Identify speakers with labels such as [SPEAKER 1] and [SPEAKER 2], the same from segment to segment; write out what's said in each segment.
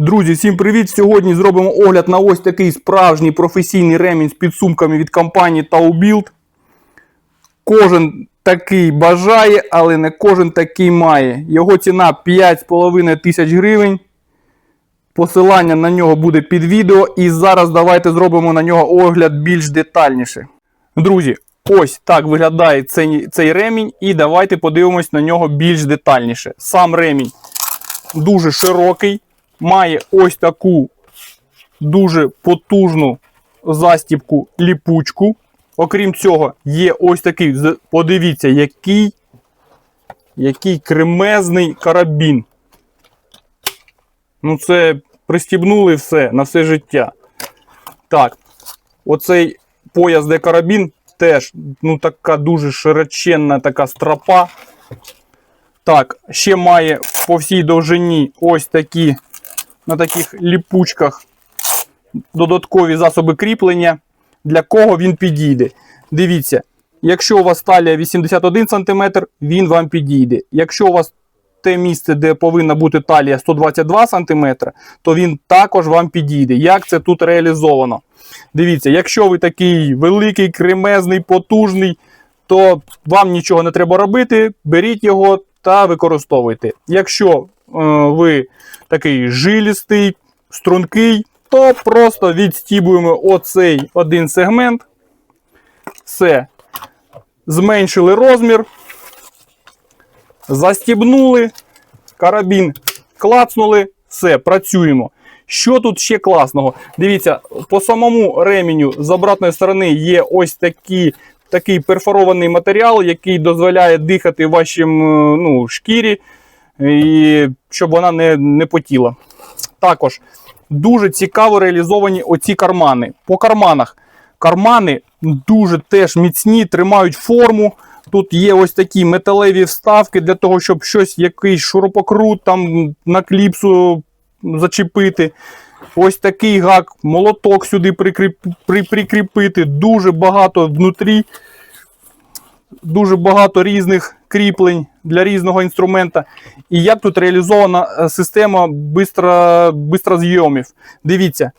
[SPEAKER 1] Друзі, всім привіт! Сьогодні зробимо огляд на ось такий справжній професійний ремінь з підсумками від компанії Taubuild. Кожен такий бажає, але не кожен такий має. Його ціна 5,5 тисяч гривень. Посилання на нього буде під відео. І зараз давайте зробимо на нього огляд більш детальніше. Друзі, ось так виглядає цей, цей ремінь. І давайте подивимось на нього більш детальніше. Сам ремінь дуже широкий, має ось таку дуже потужну застібку ліпучку. Окрім цього, є ось такий, подивіться, який, який кремезний карабін. Ну, це пристібнули все на все життя. Так, оцей пояс, де карабін, теж ну, така дуже широченна така стропа. Так, ще має по всій довжині ось такі на таких ліпучках додаткові засоби кріплення. Для кого він підійде? Дивіться, якщо у вас талія 81 см, він вам підійде. Якщо у вас те місце, де повинна бути талія 122 см, то він також вам підійде. Як це тут реалізовано? Дивіться, якщо ви такий великий, кремезний, потужний, то вам нічого не треба робити. Беріть його та використовуйте. Якщо ви такий жилістий, стрункий, то просто відстібуємо оцей один сегмент. Все. Зменшили розмір. Застібнули. Карабін клацнули. Все, працюємо. Що тут ще класного? Дивіться, по самому ременю з обратної сторони є ось такі, такий перфорований матеріал, який дозволяє дихати вашим е, ну, шкірі, і щоб вона не, не потіла. Також дуже цікаво реалізовані оці кармани. По карманах. Кармани дуже теж міцні, тримають форму. Тут є ось такі металеві вставки для того, щоб щось, якийсь шурупокрут там на кліпсу зачепити. Ось такий гак, молоток сюди прикріп, при, прикріпити. Дуже багато внутрі, дуже багато різних кріплень для різного інструмента. І як тут реалізована е, система бистро, бистрозйомів. Дивіться.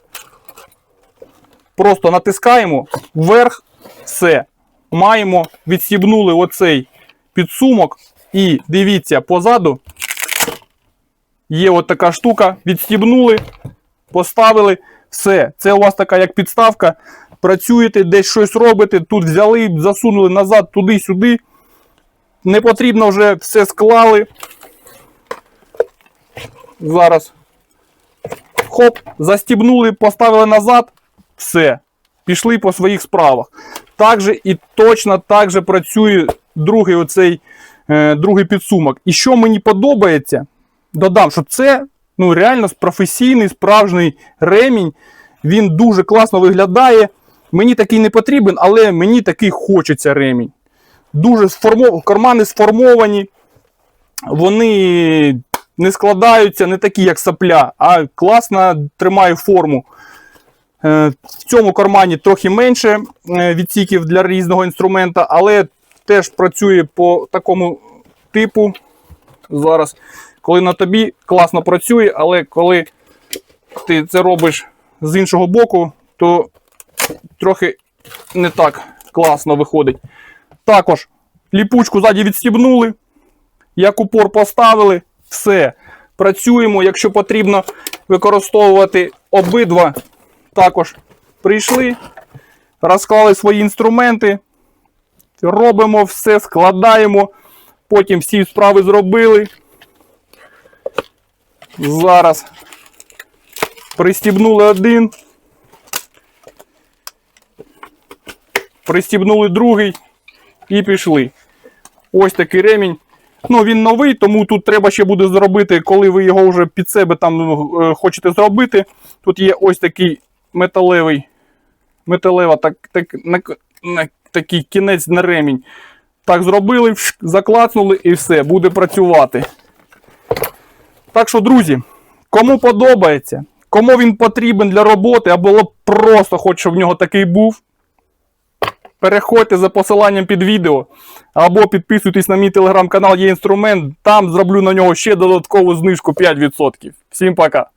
[SPEAKER 1] Просто натискаємо вверх, все. Маємо, відсібнули оцей підсумок. І дивіться, позаду є от така штука, відстібнули, поставили. Все. Це у вас така як підставка. Працюєте, десь щось робите, тут взяли, засунули назад, туди-сюди. Не потрібно вже все склали. Зараз. Хоп, застібнули, поставили назад. Все. Пішли по своїх справах. Так же і точно так же працює другий оцей е, другий підсумок. І що мені подобається, додам, що це ну, реально професійний справжній ремінь. Він дуже класно виглядає. Мені такий не потрібен, але мені такий хочеться ремінь. Дуже сформов... кармани сформовані, вони не складаються, не такі, як сапля, а класно тримає форму. Е, В цьому кармані трохи менше е, відсіків для різного інструмента, але теж працює по такому типу. Зараз, коли на тобі класно працює, але коли ти це робиш з іншого боку, то трохи не так класно виходить. Також ліпучку ззаді відстібнули, як упор поставили, все. Працюємо, якщо потрібно використовувати обидва. Також прийшли, розклали свої інструменти, робимо все, складаємо, потім всі справи зробили. Зараз пристібнули один, пристібнули другий і пішли. Ось такий ремінь. Ну, він новий, тому тут треба ще буде зробити, коли ви його вже під себе там е, хочете зробити. Тут є ось такий металевий, металева, так, так, на, на, такий кінець на ремінь. Так зробили, заклацнули і все, буде працювати. Так що, друзі, кому подобається, кому він потрібен для роботи, або просто хоче, щоб в нього такий був. Переходьте за посиланням під відео, або підписуйтесь на мій телеграм-канал є інструмент, там зроблю на нього ще додаткову знижку 5%. Всім пока!